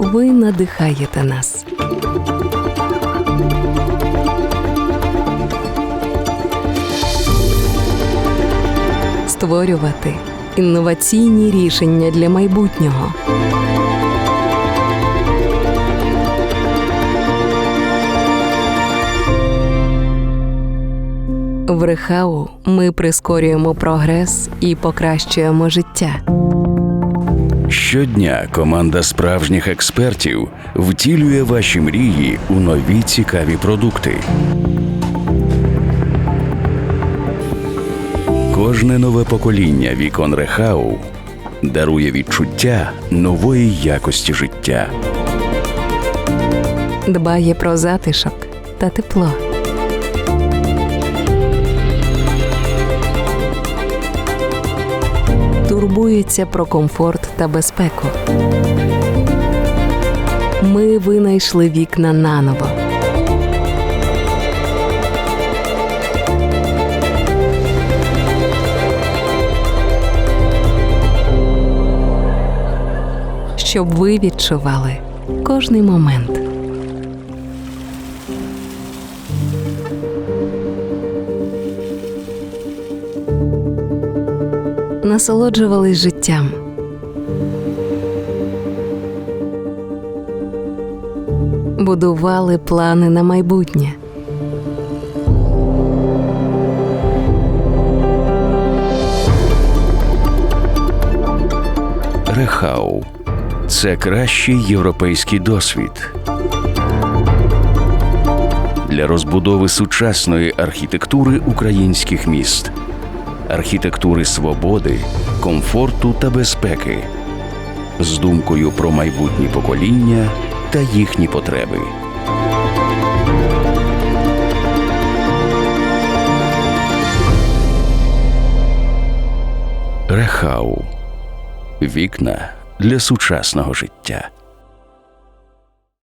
Ви надихаєте нас. Створювати інноваційні рішення для майбутнього. В Рехау ми прискорюємо прогрес і покращуємо життя. Щодня команда справжніх експертів втілює ваші мрії у нові цікаві продукти. Кожне нове покоління вікон Рехау дарує відчуття нової якості життя. Дбає про затишок та тепло. Турбується про комфорт та безпеку. Ми винайшли вікна наново. Щоб ви відчували кожний момент. Насолоджувались життям. Будували плани на майбутнє. Рехау це кращий європейський досвід. Для розбудови сучасної архітектури українських міст, архітектури свободи, комфорту та безпеки з думкою про майбутні покоління та їхні потреби. Рехау. Вікна для сучасного життя.